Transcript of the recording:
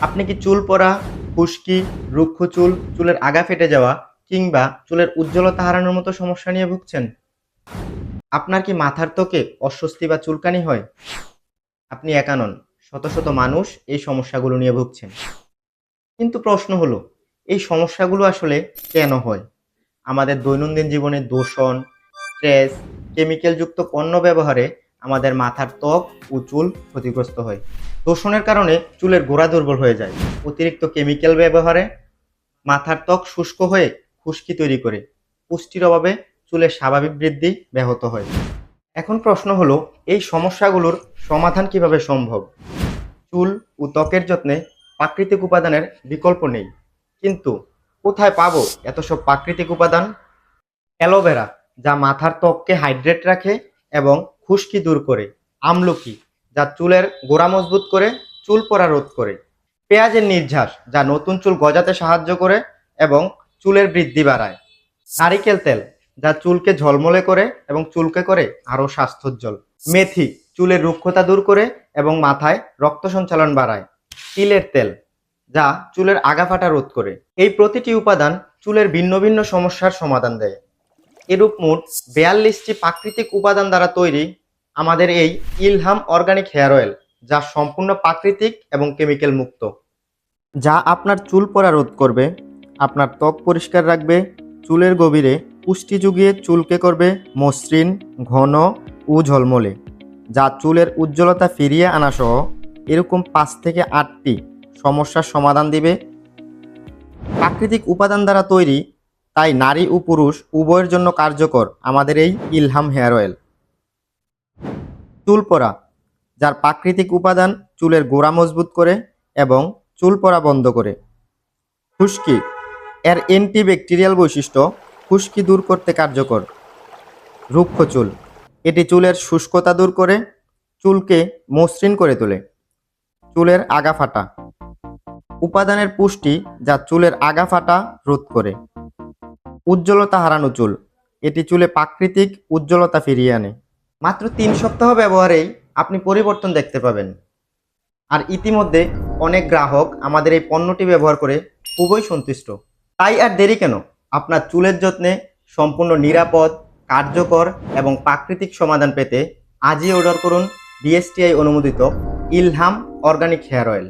আপনি কি চুল পড়া খুশকি, রুক্ষ চুল, চুলের আগা ফেটে যাওয়া কিংবা চুলের উজ্জ্বলতা হারানোর মতো সমস্যা নিয়ে ভুগছেন? আপনার কি মাথার ত্বকে অস্বস্তি বা চুলকানি হয়? আপনি একা নন, শত শত মানুষ এই সমস্যাগুলো নিয়ে ভুগছেন। কিন্তু প্রশ্ন হলো, এই সমস্যাগুলো আসলে কেন হয়? আমাদের দৈনন্দিন জীবনে দূষণ, স্ট্রেস কেমিক্যালযুক্ত পণ্য ব্যবহারে আমাদের মাথার ত্বক ও চুল ক্ষতিগ্রস্ত হয়। দূষণের কারণে চুলের গোড়া দুর্বল হয়ে যায়। অতিরিক্ত কেমিক্যাল ব্যবহারে মাথার ত্বক শুষ্ক হয়ে খুশকি তৈরি করে। পুষ্টির অভাবে চুলের স্বাভাবিক বৃদ্ধি ব্যাহত হয়। এখন প্রশ্ন হলো, এই সমস্যাগুলোর সমাধান কীভাবে সম্ভব? চুল ও ত্বকের যত্নে প্রাকৃতিক উপাদানের বিকল্প নেই। কিন্তু কোথায় পাবো এত সব প্রাকৃতিক উপাদান? অ্যালোভেরা, যা মাথার ত্বককে হাইড্রেট রাখে এবং খুশকি দূর করে। আমলকি যা চুলের গোড়া মজবুত করে, চুল পড়া রোধ করে। পেঁয়াজের নির্ঝাস, যা নতুন চুল গজাতে সাহায্য করে এবং চুলের বৃদ্ধি বাড়ায়। নারিকেল তেল, যা চুলকে ঝলমলে করে এবং চুলকে করে আরও স্বাস্থ্যোজ্জ্বল। মেথি, চুলের রুক্ষতা দূর করে এবং মাথায় রক্ত সঞ্চালন বাড়ায়। তিলের তেল, যা চুলের আগাফাটা রোধ করে। এই প্রতিটি উপাদান চুলের ভিন্ন ভিন্ন সমস্যার সমাধান দেয়। এরূপ মোট বেয়াল্লিশটি প্রাকৃতিক উপাদান দ্বারা তৈরি আমাদের এই ইলহাম অর্গানিক হেয়ার অয়েল, যা সম্পূর্ণ প্রাকৃতিক এবং কেমিক্যাল মুক্ত। যা আপনার চুল পড়া রোধ করবে, আপনার ত্বক পরিষ্কার রাখবে, চুলের গভীরে পুষ্টি যুগিয়ে চুলকে করবে মসৃণ, ঘন ও ঝলমলে, যা চুলের উজ্জ্বলতা ফিরিয়ে আনা সহ এরকম পাঁচ থেকে আটটি সমস্যার সমাধান দিবে। প্রাকৃতিক উপাদান দ্বারা তৈরি, তাই নারী ও পুরুষ উভয়ের জন্য কার্যকর আমাদের এই ইলহাম হেয়ার অয়েল। চুল পড়া, যার প্রাকৃতিক উপাদান চুলের গোড়া মজবুত করে এবং চুল পড়া বন্ধ করে। খুশকি, এর অ্যান্টিব্যাকটেরিয়াল বৈশিষ্ট্য খুশকি দূর করতে কার্যকর। রুক্ষ চুল, এটি চুলের শুষ্কতা দূর করে, চুলকে মসৃণ করে তোলে। চুলের আগা ফাটা উপাদানের পুষ্টি যা চুলের আগা ফাটা রোধ করে। উজ্জ্বলতা হারানো চুল, এটি চুলে প্রাকৃতিক উজ্জ্বলতা ফিরিয়ে আনে। মাত্র তিন সপ্তাহ ব্যবহারেই আপনি পরিবর্তন দেখতে পাবেন। আর ইতিমধ্যে অনেক গ্রাহক আমাদের এই পণ্যটি ব্যবহার করে খুবই সন্তুষ্ট। তাই আর দেরি কেন? আপনার চুলের যত্নে সম্পূর্ণ নিরাপদ, কার্যকর এবং প্রাকৃতিক সমাধান পেতে আজই অর্ডার করুন বিএসটিআই অনুমোদিত ইলহাম অর্গানিক হেয়ার অয়েল।